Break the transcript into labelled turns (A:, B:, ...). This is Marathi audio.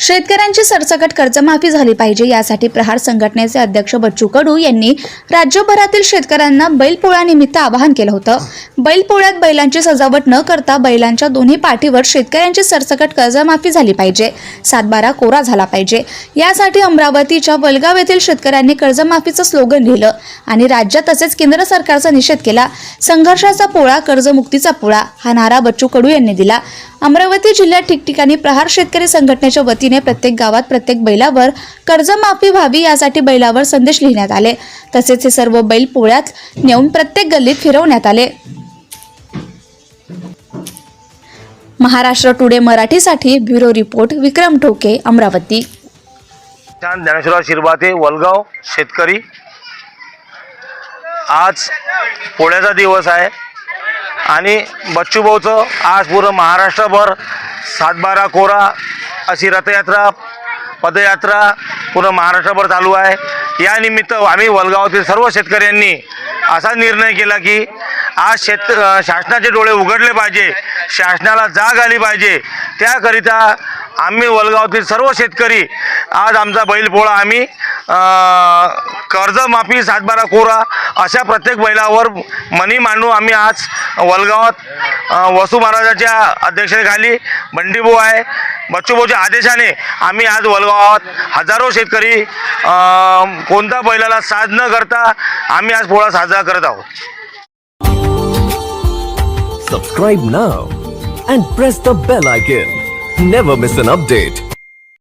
A: शेतकऱ्यांची सरसकट कर्जमाफी झाली पाहिजे यासाठी प्रहार संघटनेचे अध्यक्ष बच्चू कडू यांनी राज्यभरातील शेतकऱ्यांना बैलपोळ्यानिमित्त आवाहन केलं होतं. बैलपोळ्यात बैलांची सजावट न करता बैलांच्या दोन्ही पाठीवर शेतकऱ्यांची सरसकट कर्जमाफी झाली पाहिजे. सातबारा कोरा झाला पाहिजे. यासाठी अमरावतीच्या वलगाव येथील शेतकऱ्यांनी कर्जमाफीचं स्लोगन लिहिलं आणि राज्यात तसेच केंद्र सरकारचा निषेध केला. संघर्षाचा पोळा कर्जमुक्तीचा पोळा हा नारा बच्चू कडू यांनी दिला. अमरावती जिल्ह्यात ठिकठिकाणी प्रहार शेतकरी संघटनेच्या वतीने प्रत्येक गावात प्रत्येक बैलावर कर्जमाफी व्हावी यासाठी बैलावर संदेश लिहिण्यात आले. तसेच हे सर्व बैल पोळ्यात नेऊन प्रत्येक गल्लीत फिरवण्यात आले. महाराष्ट्र टुडे मराठीसाठी ब्युरो रिपोर्ट विक्रम ठोके अमरावती.
B: ज्ञानेश्वरराव शिरबाते वलगाव शेतकरी. आज पोळ्याचा दिवस आहे. आणि बच्चूभाऊचं आज पूर्ण महाराष्ट्रभर सातबारा कोरा अशी रथयात्रा पदयात्रा पूर्ण महाराष्ट्रभर चालू आहे. यानिमित्त आम्ही वलगावातील सर्व शेतकऱ्यांनी असा निर्णय केला की आज शेत शासनाचे डोळे उघडले पाहिजे शासनाला जाग आली पाहिजे. त्याकरिता आम्ही वलगावातील सर्व शेतकरी आज आमचा बैलपोळा आम्ही कर्जमाफी सातबारा कोरा अशा प्रत्येक बैलावर मनी मांडू आम्ही आज वलगावात वसू महाराजाच्या अध्यक्षतेखाली बंडीबो आहे. बच्चूभाऊच्या आदेशाने आम्ही आज वलगावात हजारो शेतकरी कोणत्या बैलाला साज न करता आम्ही आज पोळा साजरा करत आहोत.
C: Subscribe now and press the bell icon never miss an update